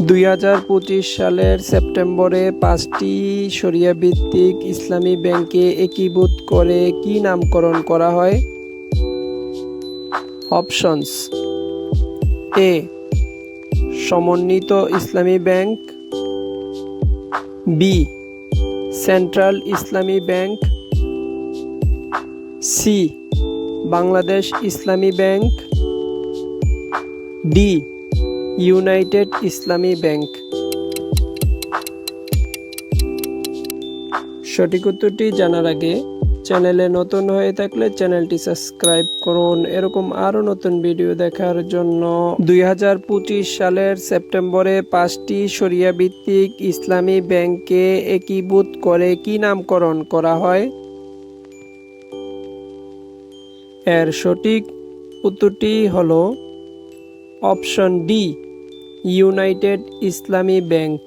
দুই হাজার পঁচিশ সালের সেপ্টেম্বরে পাঁচটি সরিয়া ভিত্তিক ইসলামী ব্যাংকে একীভূত করে কি নামকরণ করা হয়? অপশনস। এ, সমন্বিত Islami bank. B, central Islami bank. C, Bangladesh Islami bank. D united Islami bank. সঠিক উত্তরটি জানার আগে চ্যানেলে নতুন হয়ে থাকলে চ্যানেলটি সাবস্ক্রাইব করুন। এরকম আরও নতুন ভিডিও দেখার জন্য দুই হাজার পঁচিশ সালের সেপ্টেম্বরে পাঁচটি সরিয়া ভিত্তিক ইসলামী ব্যাংকে একীভূত করে কি নামকরণ করা হয়? এর সঠিক উত্তরটি হলো option D. United Islami bank.